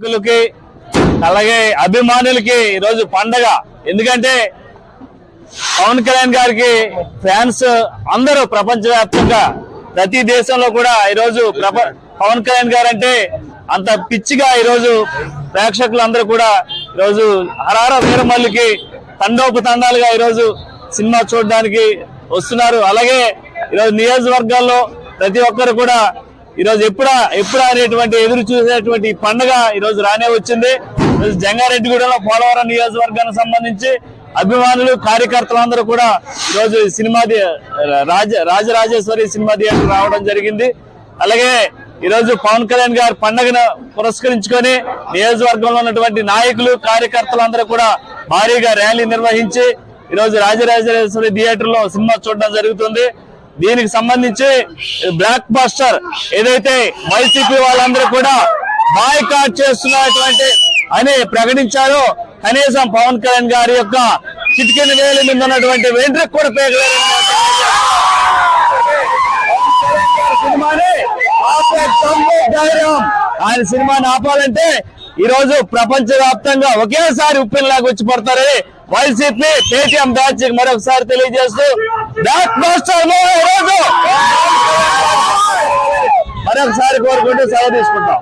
నాయకులకి అలాగే అభిమానులకి ఈరోజు పండగ. ఎందుకంటే పవన్ కళ్యాణ్ గారికి ఫ్యాన్స్ అందరూ ప్రపంచవ్యాప్తంగా ప్రతి దేశంలో కూడా ఈరోజు ప్రప పవన్ కళ్యాణ్ గారు అంటే అంత పిచ్చిగా ఈరోజు ప్రేక్షకులందరూ కూడా ఈరోజు హరార వీరమల్లికి తండోపతండాలుగా ఈరోజు సినిమా చూడడానికి వస్తున్నారు. అలాగే ఈరోజు నియోజకవర్గాల్లో ప్రతి ఒక్కరు కూడా ఈరోజు ఎప్పుడా ఎప్పుడా అనేటువంటి ఎదురు చూసేటువంటి పండుగ ఈరోజు రానే వచ్చింది. జంగారెడ్డిగూడలో పోలవరం నియోజకవర్గానికి సంబంధించి అభిమానులు కార్యకర్తలందరూ కూడా ఈరోజు cinema Raja Rajarajeshwari cinema theatre రావడం జరిగింది. అలాగే ఈరోజు పవన్ కళ్యాణ్ గారి పండుగను పురస్కరించుకొని నియోజకవర్గంలో ఉన్నటువంటి నాయకులు కార్యకర్తలందరూ కూడా భారీగా ర్యాలీ నిర్వహించి ఈరోజు రాజరాజేశ్వరి థియేటర్లో సినిమా చూడడం జరుగుతుంది. దీనికి సంబంధించి బ్లాక్ బాస్టర్ ఏదైతే వైసీపీ వాళ్ళందరూ కూడా బాయ్కాట్ చేస్తున్నటువంటి అని ప్రకటించారో. కనీసం పవన్ కళ్యాణ్ గారి యొక్క చిటికెన్ వేలు మీద ఉన్నటువంటి వెంట్రుకు కూడా పేగలేదు సినిమాని ఆయన సినిమాని ఆపాలంటే ఈరోజు ప్రపంచవ్యాప్తంగా ప్రపంచ వ్యాప్తంగా ఒకేసారి ఉప్పినలాగా వచ్చి పడతారని వైసీపీ పేటీఎం బ్యాచ్ మరొకసారి తెలియజేస్తూ బ్లాక్ మాస్టర్ ఈరోజు. మరొకసారి కోరుకుంటూ సెలవు తీసుకుంటాం.